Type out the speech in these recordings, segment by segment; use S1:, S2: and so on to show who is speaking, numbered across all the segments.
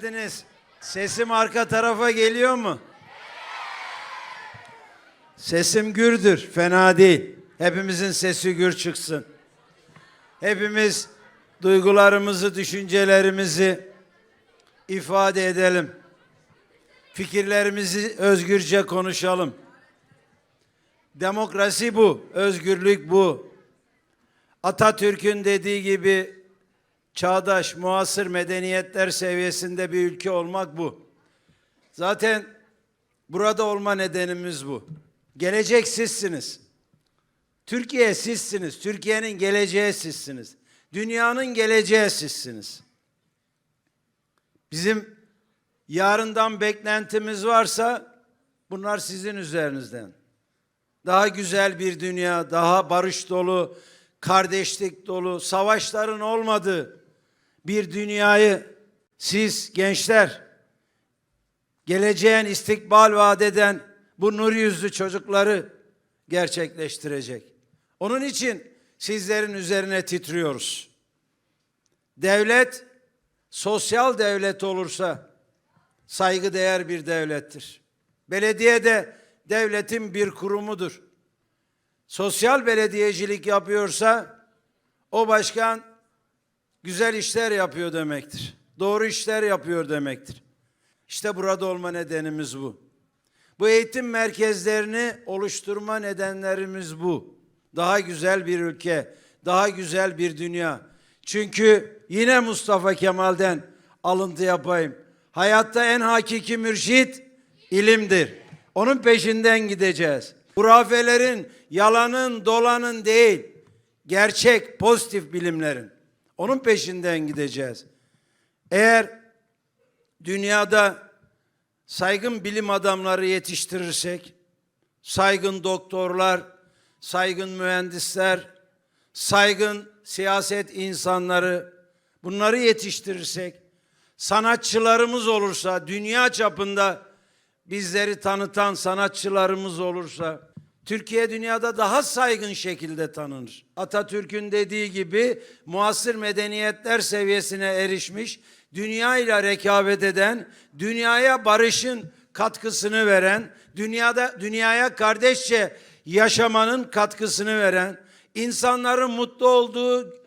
S1: geldiniz. Sesim arka tarafa geliyor mu? Sesim gürdür, fena değil. Hepimizin sesi gür çıksın. Hepimiz duygularımızı, düşüncelerimizi ifade edelim. Fikirlerimizi özgürce konuşalım. Demokrasi bu, özgürlük bu. Atatürk'ün dediği gibi çağdaş, muasır medeniyetler seviyesinde bir ülke olmak bu. Zaten burada olma nedenimiz bu. Gelecek sizsiniz. Türkiye sizsiniz. Türkiye'nin geleceği sizsiniz. Dünyanın geleceği sizsiniz. Bizim yarından beklentimiz varsa bunlar sizin üzerinizden. Daha güzel bir dünya, daha barış dolu, kardeşlik dolu, savaşların olmadığı bir dünyayı siz gençler geleceğin istikbal vaat eden bu nur yüzlü çocukları gerçekleştirecek. Onun için sizlerin üzerine titriyoruz. Devlet sosyal devlet olursa saygıdeğer bir devlettir. Belediye de devletin bir kurumudur. Sosyal belediyecilik yapıyorsa o başkan güzel işler yapıyor demektir. Doğru işler yapıyor demektir. İşte burada olma nedenimiz bu. Bu eğitim merkezlerini oluşturma nedenlerimiz bu. Daha güzel bir ülke, daha güzel bir dünya. Çünkü yine Mustafa Kemal'den alıntı yapayım. Hayatta en hakiki mürşit ilimdir. Onun peşinden gideceğiz. Hurafelerin, yalanın, dolanın değil, gerçek, pozitif bilimlerin. Onun peşinden gideceğiz. Eğer dünyada saygın bilim adamları yetiştirirsek, saygın doktorlar, saygın mühendisler, saygın siyaset insanları bunları yetiştirirsek, sanatçılarımız olursa, dünya çapında bizleri tanıtan sanatçılarımız olursa, Türkiye dünyada daha saygın şekilde tanınır. Atatürk'ün dediği gibi muasır medeniyetler seviyesine erişmiş, dünya ile rekabet eden, dünyaya barışın katkısını veren, dünyada dünyaya kardeşçe yaşamanın katkısını veren, insanların mutlu olduğu,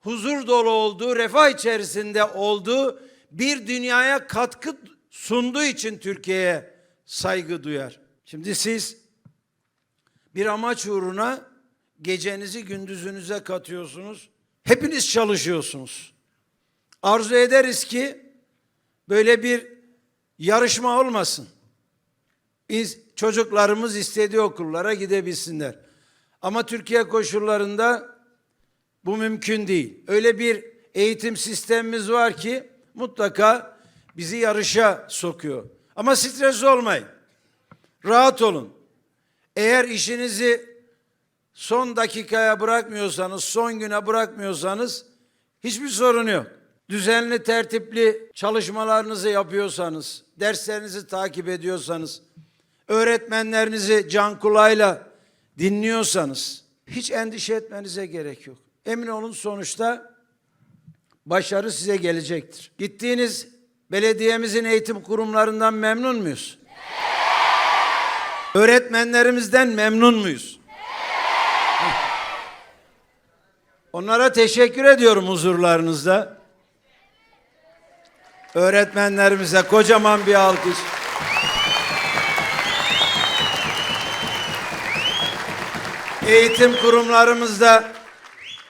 S1: huzur dolu olduğu, refah içerisinde olduğu bir dünyaya katkı sunduğu için Türkiye'ye saygı duyar. Şimdi siz bir amaç uğruna gecenizi gündüzünüze katıyorsunuz. Hepiniz çalışıyorsunuz. Arzu ederiz ki böyle bir yarışma olmasın. Biz, çocuklarımız istediği okullara gidebilsinler. Ama Türkiye koşullarında bu mümkün değil. Öyle bir eğitim sistemimiz var ki mutlaka bizi yarışa sokuyor. Ama stres olmayın. Rahat olun. Eğer işinizi son dakikaya bırakmıyorsanız, son güne bırakmıyorsanız hiçbir sorun yok. Düzenli, tertipli çalışmalarınızı yapıyorsanız, derslerinizi takip ediyorsanız, öğretmenlerinizi can kulağıyla dinliyorsanız hiç endişe etmenize gerek yok. Emin olun sonuçta başarı size gelecektir. Gittiğiniz belediyemizin eğitim kurumlarından memnun muyuz? Öğretmenlerimizden memnun muyuz? Onlara teşekkür ediyorum huzurlarınızda. Öğretmenlerimize kocaman bir alkış. Eğitim kurumlarımızda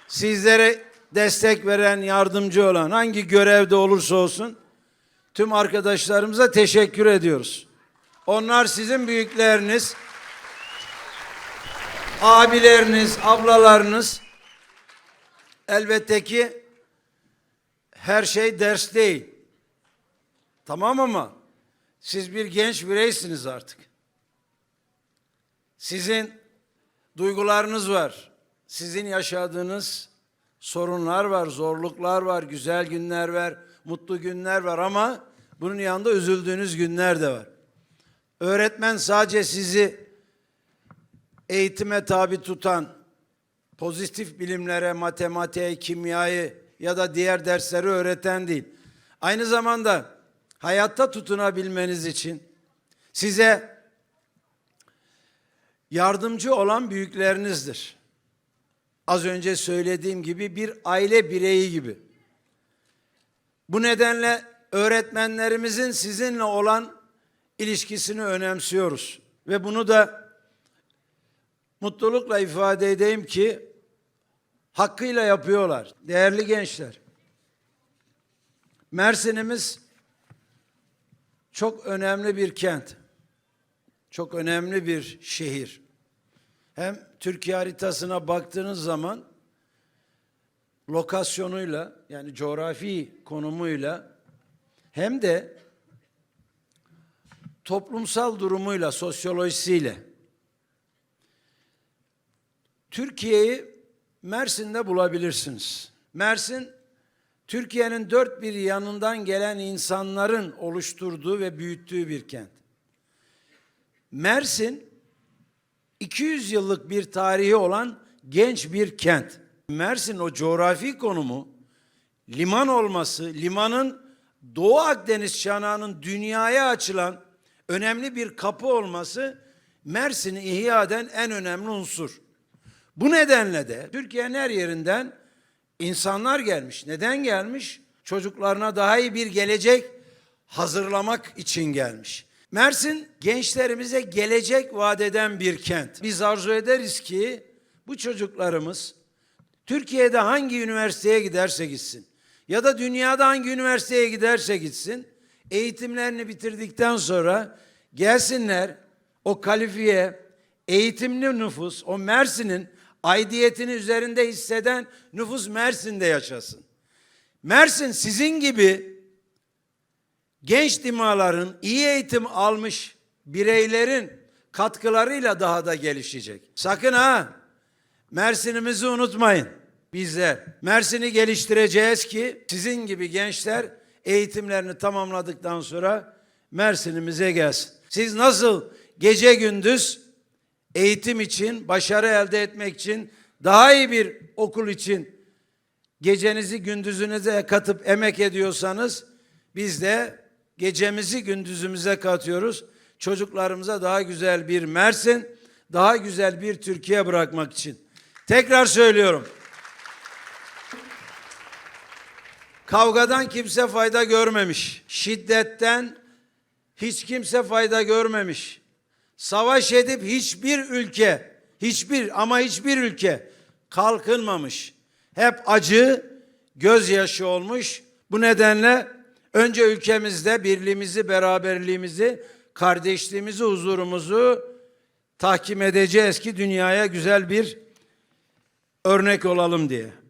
S1: sizlere destek veren, yardımcı olan hangi görevde olursa olsun tüm arkadaşlarımıza teşekkür ediyoruz. Onlar sizin büyükleriniz, abileriniz, ablalarınız. Elbette ki her şey ders değil. Tamam ama siz bir genç bireysiniz artık. Sizin duygularınız var. Sizin yaşadığınız sorunlar var, zorluklar var, güzel günler var, mutlu günler var ama bunun yanında üzüldüğünüz günler de var. Öğretmen sadece sizi eğitime tabi tutan, pozitif bilimlere, matematiğe, kimyayı ya da diğer dersleri öğreten değil. Aynı zamanda hayatta tutunabilmeniz için size yardımcı olan büyüklerinizdir. Az önce söylediğim gibi bir aile bireyi gibi. Bu nedenle öğretmenlerimizin sizinle olan ilişkisini önemsiyoruz. Ve bunu da mutlulukla ifade edeyim ki hakkıyla yapıyorlar. Değerli gençler. Mersin'imiz çok önemli bir kent. Çok önemli bir şehir. Hem Türkiye haritasına baktığınız zaman lokasyonuyla yani coğrafi konumuyla hem de toplumsal durumuyla, sosyolojisiyle Türkiye'yi Mersin'de bulabilirsiniz. Mersin Türkiye'nin dört bir yanından gelen insanların oluşturduğu ve büyüttüğü bir kent. Mersin 200 yıllık bir tarihi olan genç bir kent. Mersin o coğrafi konumu, liman olması, limanın Doğu Akdeniz çanağının dünyaya açılan önemli bir kapı olması Mersin'i ihya eden en önemli unsur. Bu nedenle de Türkiye'nin her yerinden insanlar gelmiş. Neden gelmiş? Çocuklarına daha iyi bir gelecek hazırlamak için gelmiş. Mersin gençlerimize gelecek vaat eden bir kent. Biz arzu ederiz ki bu çocuklarımız Türkiye'de hangi üniversiteye giderse gitsin ya da dünyada hangi üniversiteye giderse gitsin eğitimlerini bitirdikten sonra gelsinler o kalifiye eğitimli nüfus o Mersin'in aidiyetini üzerinde hisseden nüfus Mersin'de yaşasın. Mersin sizin gibi genç dimaların iyi eğitim almış bireylerin katkılarıyla daha da gelişecek. Sakın ha Mersin'imizi unutmayın bizler. Mersin'i geliştireceğiz ki sizin gibi gençler eğitimlerini tamamladıktan sonra Mersin'imize gelsin. Siz nasıl gece gündüz eğitim için, başarı elde etmek için, daha iyi bir okul için gecenizi gündüzünüze katıp emek ediyorsanız biz de gecemizi gündüzümüze katıyoruz. Çocuklarımıza daha güzel bir Mersin, daha güzel bir Türkiye bırakmak için. Tekrar söylüyorum. Kavgadan kimse fayda görmemiş. Şiddetten hiç kimse fayda görmemiş. Savaş edip hiçbir ülke, hiçbir ama hiçbir ülke kalkınmamış. Hep acı, gözyaşı olmuş. Bu nedenle önce ülkemizde birliğimizi, beraberliğimizi, kardeşliğimizi, huzurumuzu tahkim edeceğiz ki dünyaya güzel bir örnek olalım diye.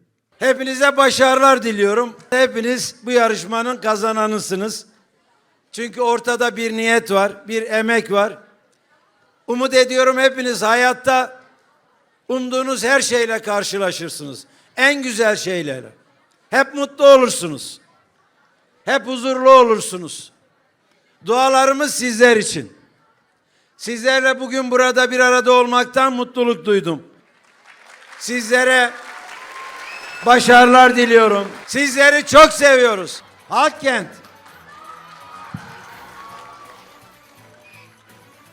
S1: Hepinize başarılar diliyorum. Hepiniz bu yarışmanın kazananısınız. Çünkü ortada bir niyet var, bir emek var. Umut ediyorum hepiniz hayatta umduğunuz her şeyle karşılaşırsınız. En güzel şeylerle. Hep mutlu olursunuz. Hep huzurlu olursunuz. Dualarımız sizler için. Sizlerle bugün burada bir arada olmaktan mutluluk duydum. Sizlere başarılar diliyorum. Sizleri çok seviyoruz. Halkkent.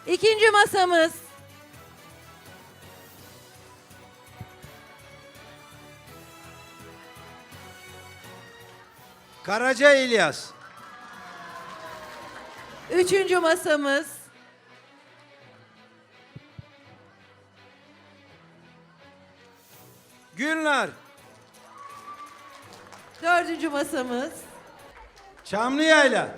S2: İkinci masamız
S1: Karaca İlyas.
S2: Üçüncü masamız
S1: Günler.
S2: Dördüncü masamız
S1: Çamlıyayla.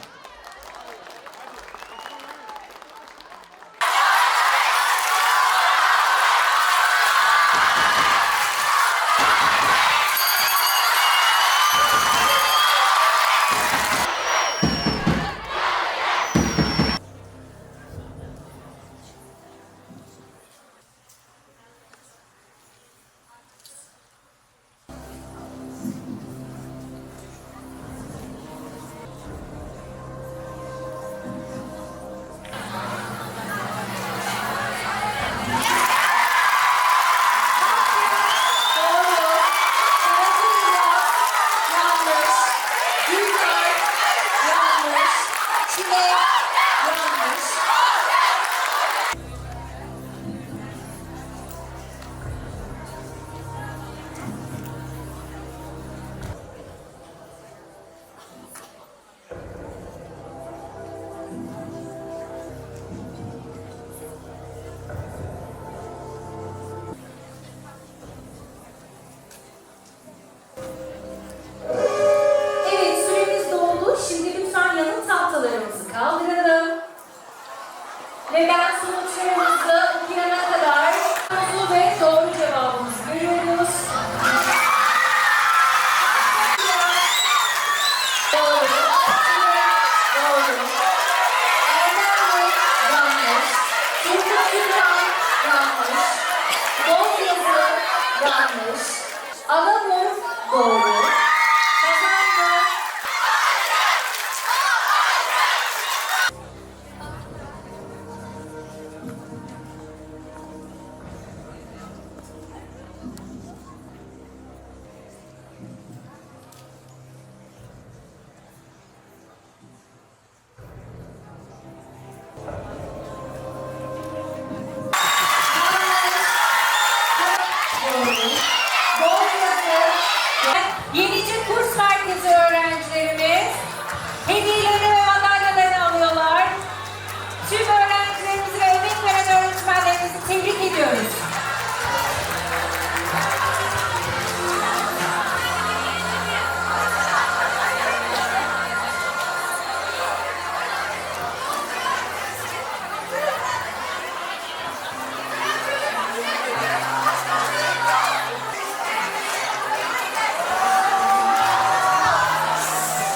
S3: 哇没死